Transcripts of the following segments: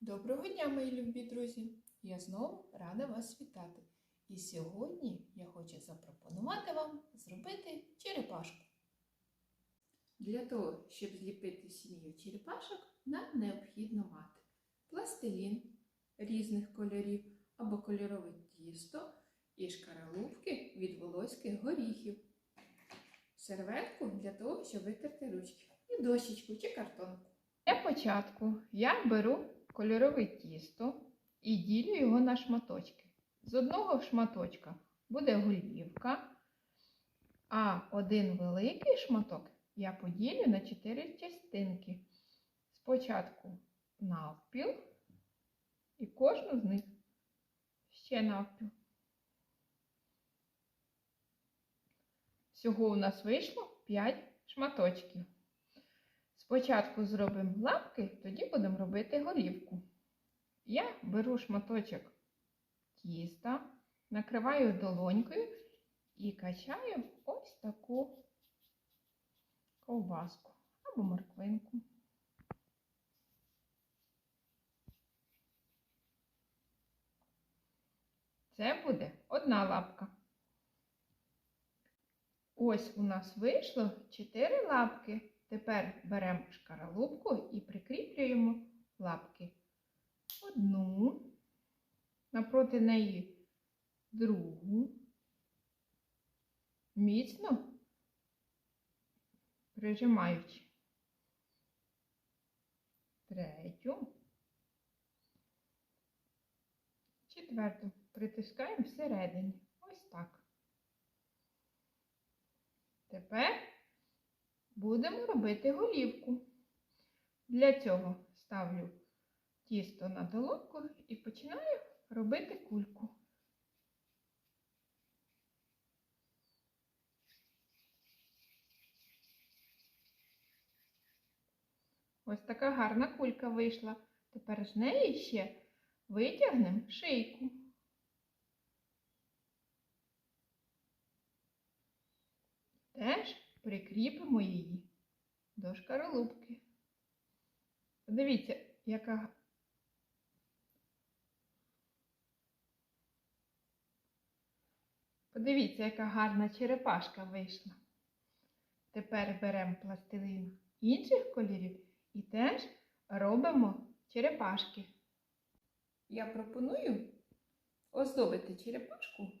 Доброго дня, мої любі друзі! Я знову рада вас вітати. І сьогодні я хочу запропонувати вам зробити черепашку. Для того, щоб зліпити сім'ю черепашок, нам необхідно мати пластилін різних кольорів або кольорове тісто і шкаралупки від волоських горіхів, серветку для того, щоб витерти ручки, і дощечку чи картонку. Для початку я беру кольорове тісто і ділю його на шматочки. З одного шматочка буде голівка, а один великий шматок я поділю на чотири частинки. Спочатку навпіл і кожну з них ще навпіл. Всього у нас вийшло 5 шматочків. Спочатку зробимо лапки, тоді будемо робити голівку. Я беру шматочок тіста, накриваю долонькою і качаю ось таку ковбаску або морквинку. Це буде одна лапка. Ось у нас вийшло 4 лапки. Тепер беремо шкаралупку і прикріплюємо лапки. Одну, напроти неї другу, міцно прижимаючи третю, четверту притискаємо всередині. Ось так. Тепер будемо робити голівку. Для цього ставлю тісто на долонку і починаю робити кульку. Ось така гарна кулька вийшла. Тепер з неї ще витягнемо шийку. Теж прикріпимо її до шкаралупки. Подивіться, яка Подивіться, яка гарна черепашка вийшла. Тепер беремо пластилин інших кольорів і теж робимо черепашки. Я пропоную оздобити черепашку,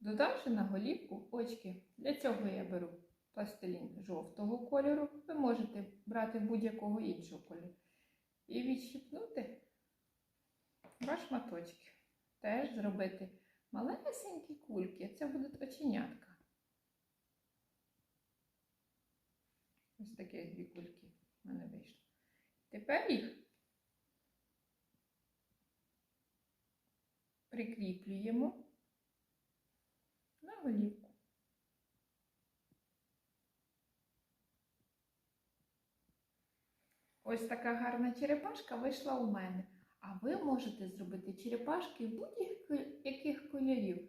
додавши на голівку очки. Для цього я беру пластилін жовтого кольору, ви можете брати будь-якого іншого кольору. І відщипнути два шматочки. Теж зробити малесенькі кульки. Це будуть оченятка. Ось такі дві кульки в мене вийшло. Тепер їх прикріплюємо на голівку. Ось така гарна черепашка вийшла у мене. А ви можете зробити черепашки будь-яких кольорів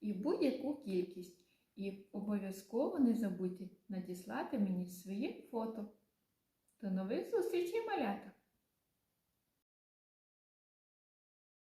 і будь-яку кількість. І обов'язково не забудьте надіслати мені своє фото. До нових зустрічей, малята!